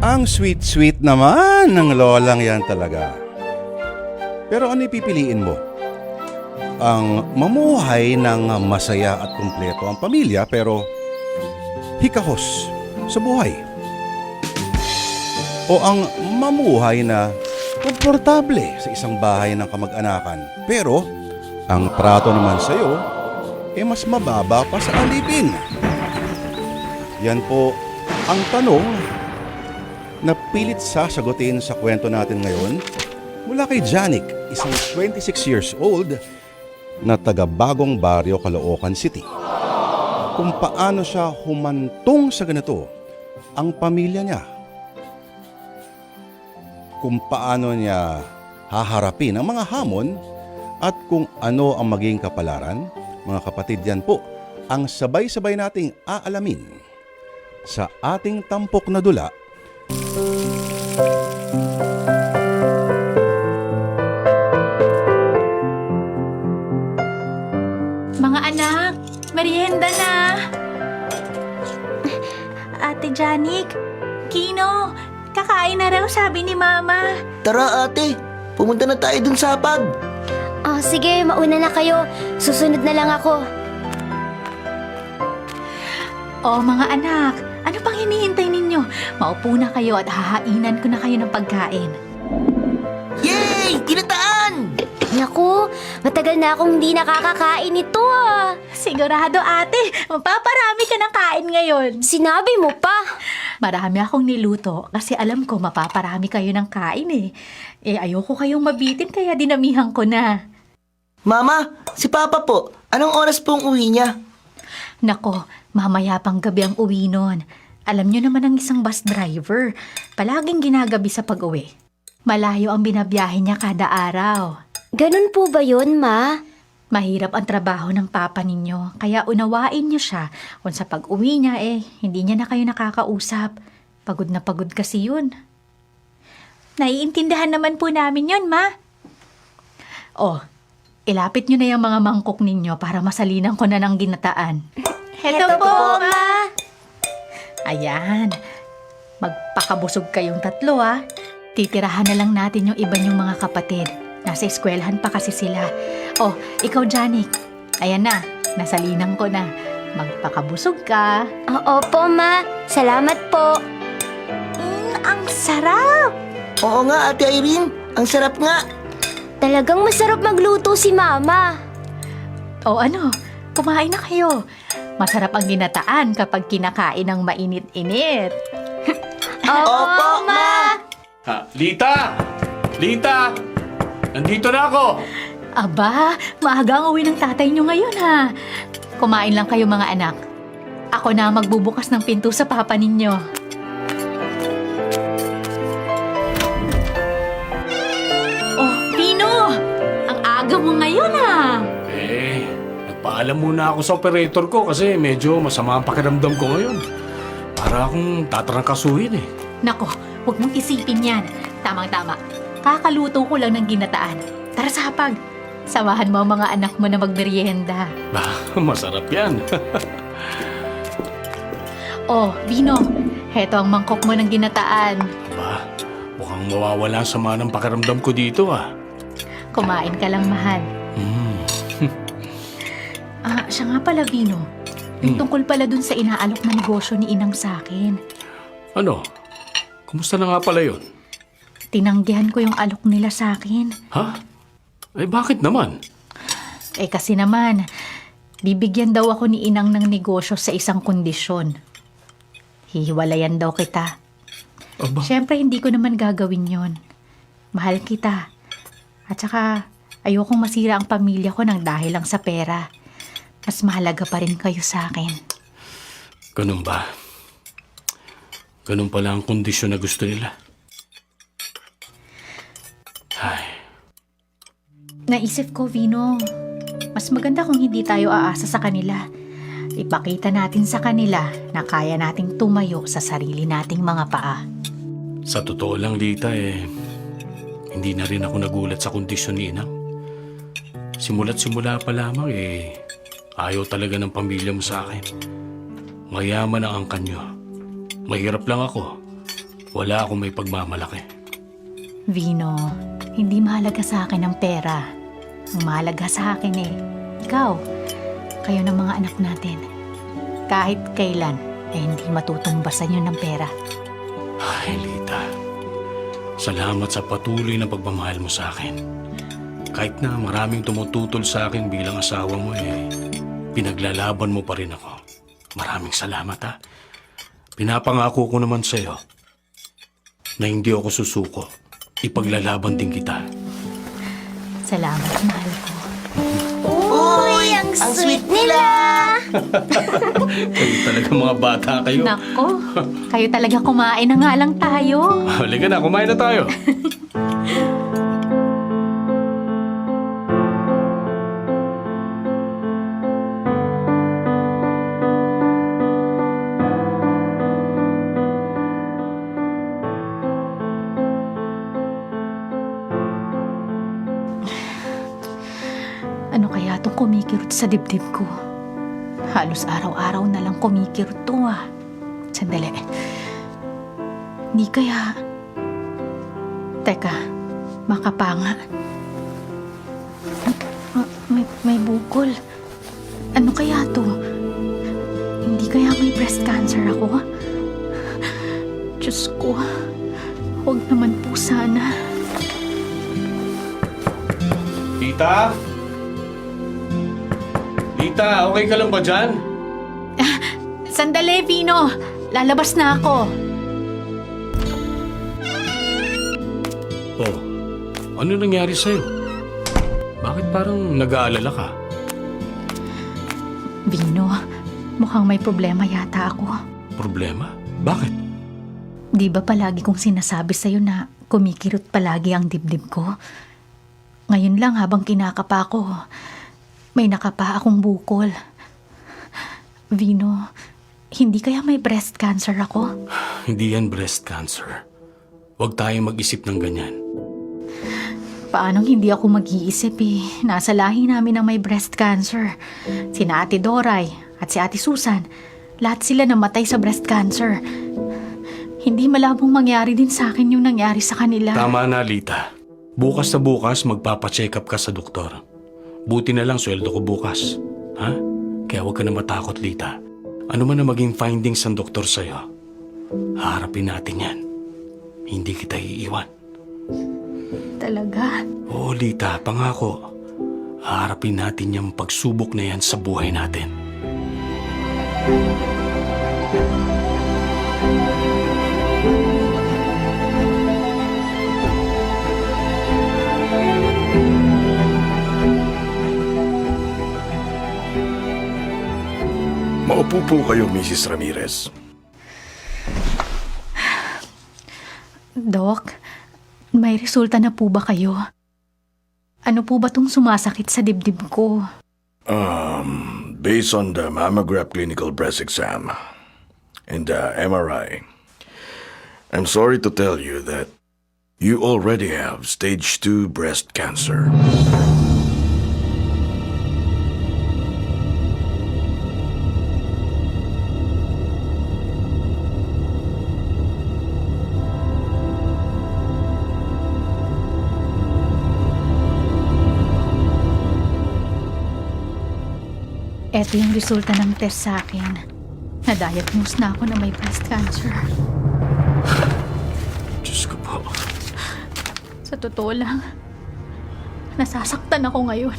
Ang sweet-sweet naman ng lolang yan talaga. Pero ano ipipiliin mo? Ang mamuhay ng masaya at kumpleto ang pamilya pero hikahos sa buhay. O ang mamuhay na komportable sa isang bahay ng kamag-anakan pero ang trato naman sa iyo ay mas mababa pa sa alipin. Yan po ang tanong na pilit sasagutin sa kwento natin ngayon mula kay Janik, isang 26 years old na taga Bagong Baryo, Caloocan City. Kung paano siya humantong sa ganito ang pamilya niya. Kung paano niya haharapin ang mga hamon at kung ano ang maging kapalaran, mga kapatid yan po, ang sabay-sabay nating aalamin sa ating tampok na dula Mga anak, merienda na! Ate Janik, Kino, kakain na raw sabi ni Mama. Tara ate, pumunta na tayo dun sa hapag. Oh, sige, mauna na kayo. Susunod na lang ako. O mga anak, ano pang hinihintay ninyo? Maupo na kayo at hahainan ko na kayo ng pagkain. Yay! Kinataan! Naku, matagal na akong hindi nakakakain ito ah. Sigurado ate, mapaparami ka ng kain ngayon. Sinabi mo pa. Marami akong niluto kasi alam ko mapaparami kayo ng kain eh. Eh ayoko kayong mabitin kaya dinamihan ko na. Mama, si Papa po, anong oras pong uwi niya? Nako, mamaya pang gabi ang uwi nun. Alam nyo naman ang isang bus driver. Palaging ginagabi sa pag-uwi. Malayo ang binabiyahe niya kada araw. Ganun po ba yun, Ma? Mahirap ang trabaho ng papa ninyo, kaya unawain niyo siya kung sa pag-uwi niya eh, hindi niya na kayo nakakausap. Pagod na pagod kasi yun. Naiintindihan naman po namin yun, ma. Oh, ilapit niyo na yung mga mangkok ninyo para masalinan ko na ng ginataan. Heto, Ma. Ayan. Magpakabusog kayong tatlo ah. Titirahan na lang natin yung iba yung mga kapatid. Nasa eskwelahan pa kasi sila. Oh, ikaw Janik. Ayan na, nasalinan ko na. Magpakabusog ka. Oo po, Ma. Salamat po. Mm, ang sarap! Oo nga, Ate Irene, ang sarap nga. Talagang masarap magluto si Mama. O ano, kumain na kayo. Masarap ang ginataan kapag kinakain ng mainit-init. Opo, Ma. Ha, Lita! Lita! Nandito na ako! Aba, maaga ang uwi ng tatay nyo ngayon ha. Kumain lang kayo mga anak. Ako na ang magbubukas ng pinto sa papa ninyo. Nagpaalam muna ako sa operator ko kasi medyo masama ang pakiramdam ko ngayon. Para akong tatarangkasuhin eh. Nako, huwag mong isipin yan. Tamang-tama. Kakaluto ko lang ng ginataan. Tara sa hapag. Samahan mo ang mga anak mo na magmerienda. Bah, masarap yan. Oh, Bino, heto ang mangkok mo ng ginataan. Aba, mukhang mawawala ang sama ng pakiramdam ko dito ah. Kumain ka lang, mahal. Hmm. Ah, siya nga pala, Bino. Yung Hmm. tungkol pala dun sa inaalok na negosyo ni Inang sa akin. Ano? Kumusta na nga pala yun? Tinanggihan ko yung alok nila sa akin. Ha? Eh bakit naman? Eh kasi naman, bibigyan daw ako ni Inang ng negosyo sa isang kondisyon. Hihiwalayan daw kita. Aba, Siyempre, hindi ko naman gagawin yon. Mahal kita. At saka, ayokong masira ang pamilya ko ng dahil lang sa pera. Mas mahalaga pa rin kayo sa akin. ganun ba? Ganun pala ang kondisyon na gusto nila. Ay, Naisip ko, Vino, mas maganda kung hindi tayo aasa sa kanila. Ipakita natin sa kanila na kaya nating tumayo sa sarili nating mga paa. Sa totoo lang, Lita, eh, hindi na rin ako nagulat sa kondisyon ni Inang. Simula't simula pa lamang, eh, ayaw talaga ng pamilya mo sa akin. Mayaman ang angkan nyo. Mahirap lang ako. wala akong may pagmamalaki. Vino, hindi mahalaga sa akin ang pera. Ang mahalaga sa akin eh, ikaw, kayo ng mga anak natin. Kahit kailan, eh hindi matutumbasan yun ng pera. Ay, Lita. Salamat sa patuloy na pagmamahal mo sa akin. Kahit na maraming tumututol sa akin bilang asawa mo eh, pinaglalaban mo pa rin ako. Maraming salamat ha. Pinapangako ko naman sa'yo na hindi ako susuko. Ipaglalaban din kita. Salamat, mahal ko. Uy, ang, sweet nila! Kayo talaga mga bata kayo. Nako, kayo talaga kumain na nga lang tayo. Halika na, kumain na tayo. kumikirot sa dibdib ko? Halos araw-araw na lang kumikirot to ah. Sandali. Hindi kaya... Teka, baka pa nga. Ma- May, may bukol. Ano kaya to? Hindi kaya may breast cancer ako? Diyos ko, huwag naman po sana. Lita? Lita, okay ka lang ba dyan? Sandali, Vino! Lalabas na ako. Oh, ano nangyari sa'yo? Bakit parang nag-aalala ka? Vino, mukhang may problema yata ako. Problema? Bakit? Di ba palagi kong sinasabi sa'yo na kumikirot palagi ang dibdib ko? Ngayon lang habang kinakapa ko, may nakapa akong bukol. Vino, hindi kaya may breast cancer ako? Hindi yan breast cancer. Huwag tayong mag-isip ng ganyan. Paanong hindi ako mag-iisip eh? Nasa lahi namin ang may breast cancer. Sina Ate Doray at si Ate Susan. Lahat sila namatay sa breast cancer. Hindi malabong mangyari din sa akin yung nangyari sa kanila. Tama na, Lita. Bukas na bukas, magpapacheck up ka sa doktor. Buti na lang sweldo ko bukas. Ha? Kaya huwag ka na matakot, Lita. Ano man ang maging findings ng doktor sa'yo, haharapin natin yan. Hindi kita iiwan. Talaga? Oo, Lita, pangako. Haharapin natin yung pagsubok na yan sa buhay natin. Maupo po kayo, Mrs. Ramirez. Dok, may resulta na po ba kayo? Ano po ba tong sumasakit sa dibdib ko? Um, based on the mammograph clinical breast exam and the MRI, I'm sorry to tell you that you already have stage 2 breast cancer. Eto yung resulta ng test sa akin. Na-diagnose na ako na may breast cancer. Diyos ko po. Sa totoo lang, nasasaktan ako ngayon.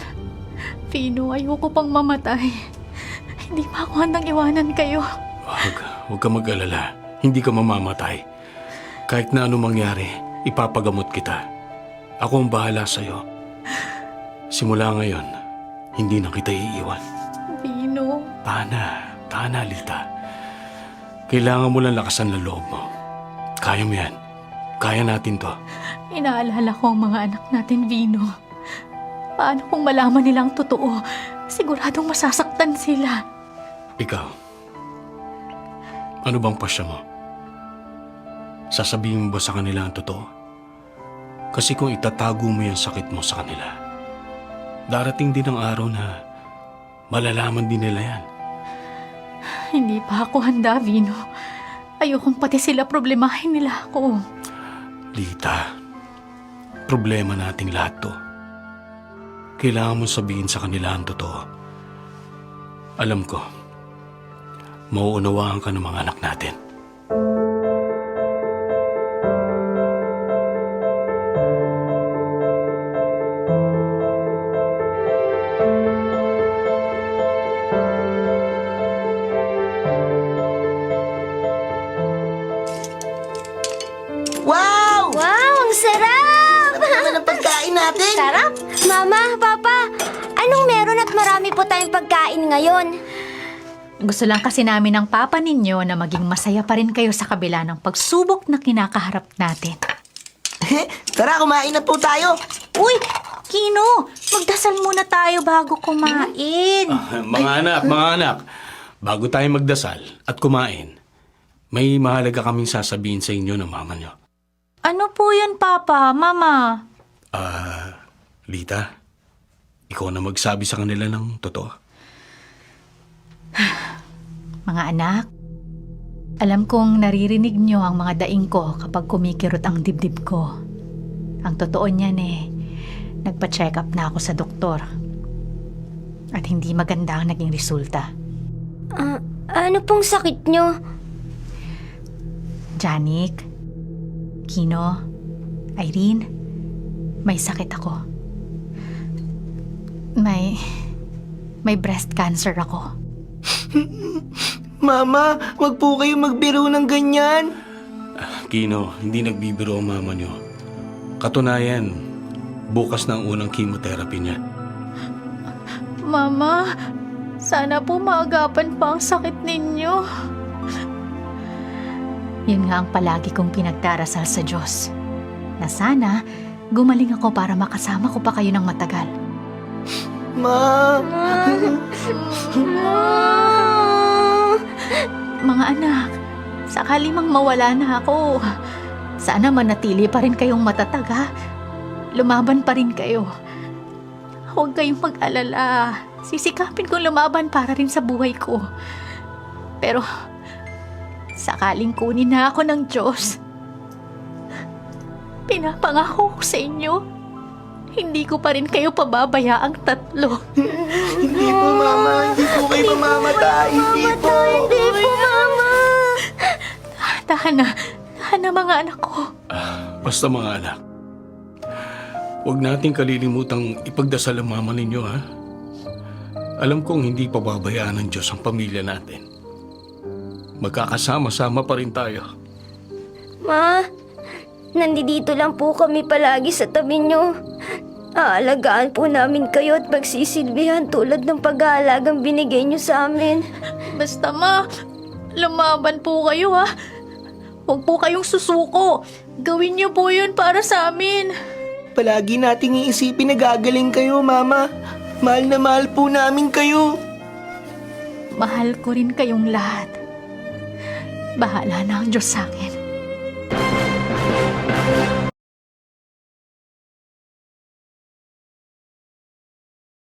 Pino, ayoko pang mamatay. Hindi pa ako handang iwanan kayo. Huwag, huwag ka mag-alala. Hindi ka mamamatay. Kahit na ano mangyari, ipapagamot kita. Ako ang bahala sa'yo. Simula ngayon, hindi na kita iiwan. Tana, tana, Lita. Kailangan mo lang lakasan ng loob mo. Kaya mo yan. Kaya natin to. inaalala ko ang mga anak natin, Vino. Paano kung malaman nilang totoo? Siguradong masasaktan sila. Ikaw, ano bang pasya mo? Sasabihin mo ba sa kanila ang totoo? Kasi kung itatago mo yung sakit mo sa kanila, darating din ang araw na malalaman din nila yan. Hindi pa ako handa, Vino. Ayokong pati sila problemahin nila ako. Lita, problema nating lahat to. Kailangan mo sabihin sa kanila ang totoo. Alam ko, mauunawaan ka ng mga anak natin. Tayong pagkain ngayon? Gusto lang kasi namin ng papa ninyo na maging masaya pa rin kayo sa kabila ng pagsubok na kinakaharap natin. Tara, kumain na po tayo. Uy! Kino! Magdasal muna tayo bago kumain. mga anak, mga anak, bago tayo magdasal at kumain, may mahalaga kaming sasabihin sa inyo ng mama nyo. Ano po yun, Papa? Mama? Ah, Lita, ikaw na magsabi sa kanila ng totoo. Mga anak, alam kong naririnig nyo ang mga daing ko kapag kumikirot ang dibdib ko. Ang totoo niyan eh, nagpa-check up na ako sa doktor. At hindi maganda ang naging resulta. Ah, ano pong sakit nyo? Janik, Kino, Irene, may sakit ako. May, may breast cancer ako. Mama, wag po kayo magbiro ng ganyan. Kino, hindi nagbibiro ang mama nyo. Katunayan, bukas na ang unang chemotherapy niya. Mama, sana po maagapan pa ang sakit ninyo. Yun nga ang palagi kong pinagdarasal sa Diyos. Na sana, gumaling ako para makasama ko pa kayo ng matagal. Ma, Mga anak, sakali mang mawala na ako, sana manatili pa rin kayong matatag ha. Lumaban pa rin kayo. Huwag kayong mag-alala. Sisikapin kong lumaban para rin sa buhay ko. Pero, sakaling kunin na ako ng Diyos, pinapangako ko sa inyo, hindi ko pa rin kayo pababayaang tatlo. hindi po mama, hindi po kayo mamamatay. Hindi po. Hindi po, Mama! Tahan na, tahan na mga anak ko. Basta mga anak, huwag nating kalilimutang ipagdasal ang mama ninyo, ha? Alam kong hindi pababayaan ng Diyos ang pamilya natin. Magkakasama-sama pa rin tayo. Ma, nandito lang po kami palagi sa tabi nyo. Aalagaan po namin kayo at magsisilbihan tulad ng pag-aalagang binigay nyo sa amin. Basta ma, lumaban po kayo ha. Huwag po kayong susuko. Gawin niyo po yun para sa amin. Palagi nating iisipin na gagaling kayo, mama. Mahal na mahal po namin kayo. Mahal ko rin kayong lahat. Bahala na ang Diyos sa akin.